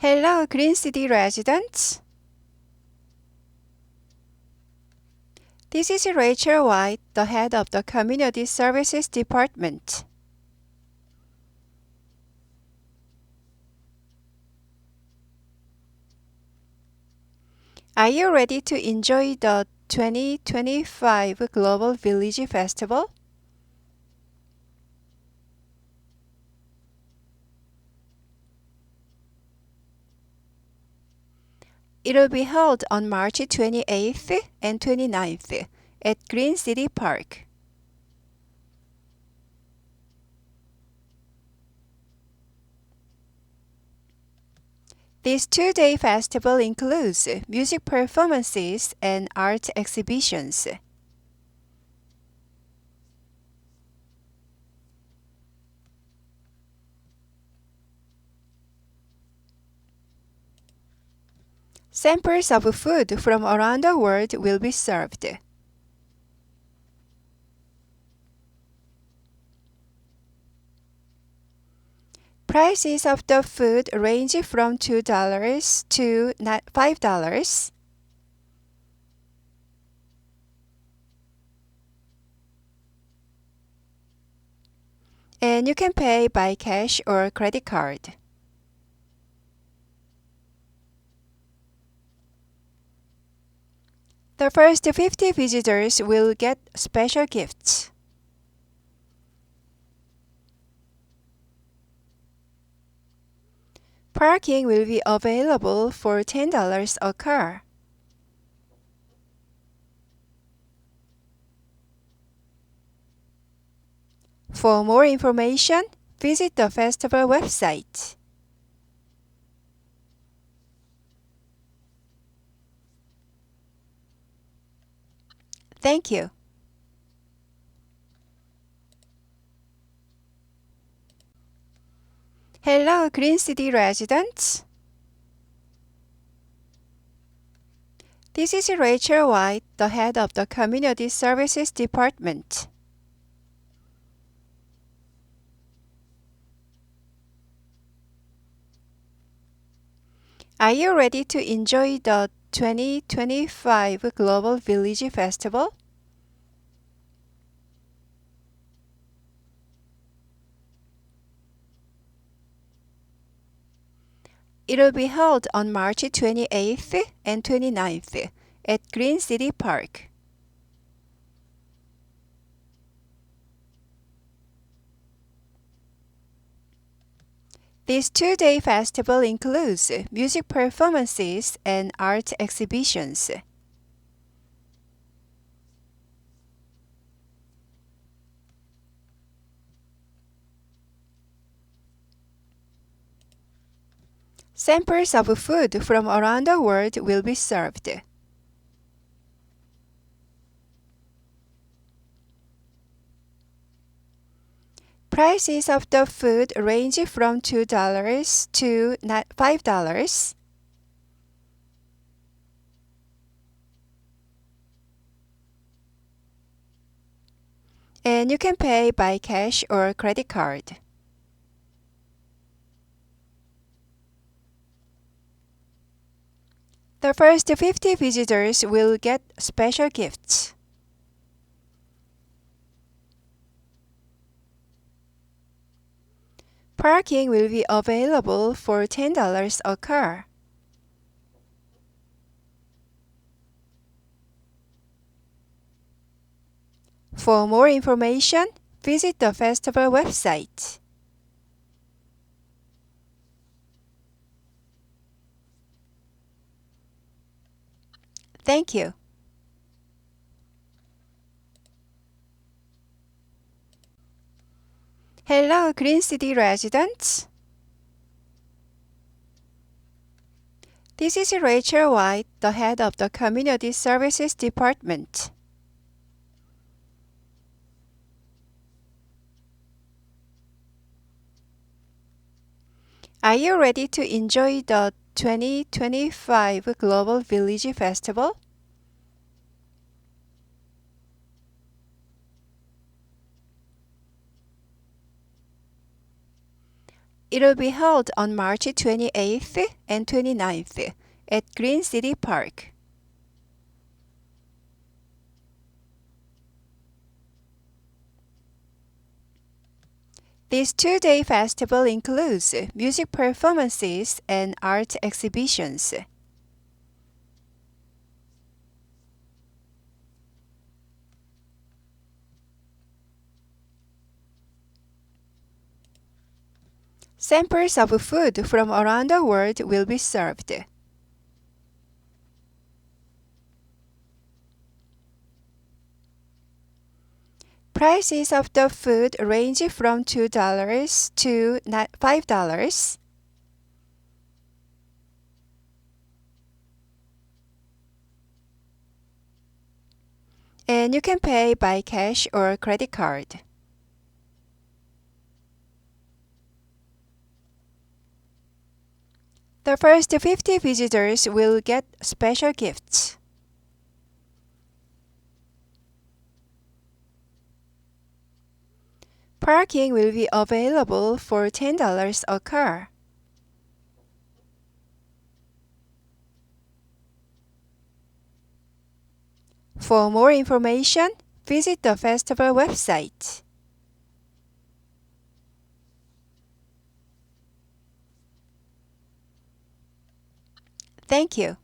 Hello, Green City residents. This is Rachel White, the head of the Community Services Department. Are you ready to enjoy the 2025 Global Village Festival? It will be held on March 28th and 29th at Green City Park. This two-day festival includes music performances and art exhibitions. Samples of food from around the world will be served. Prices of the food range from $2 to $5. And you can pay by cash or credit card. The first 50 visitors will get special gifts. Parking will be available for $10 a car. For more information, visit the festival website. Thank you. Hello, Green City residents. This is Rachel White, the head of the Community Services Department. Are you ready to enjoy the 2025 Global Village Festival? It will be held on March 28th and 29th at Green City Park. This two-day festival includes music performances and art exhibitions. Samples of food from around the world will be served. Prices of the food range from $2 to $5. And you can pay by cash or credit card. The first 50 visitors will get special gifts. Parking will be available for $10 a car. For more information, visit the festival website. Thank you. Hello, Green City residents. This is Rachel White, the head of the Community Services Department. Are you ready to enjoy the 2025 Global Village Festival? It'll be held on March 28th and 29th at Green City Park. This two-day festival includes music performances and art exhibitions. Samples of food from around the world will be served. Prices of the food range from $2 to $5. And you can pay by cash or credit card. The first 50 visitors will get special gifts. Parking will be available for $10 a car. For more information, visit the festival website. Thank you.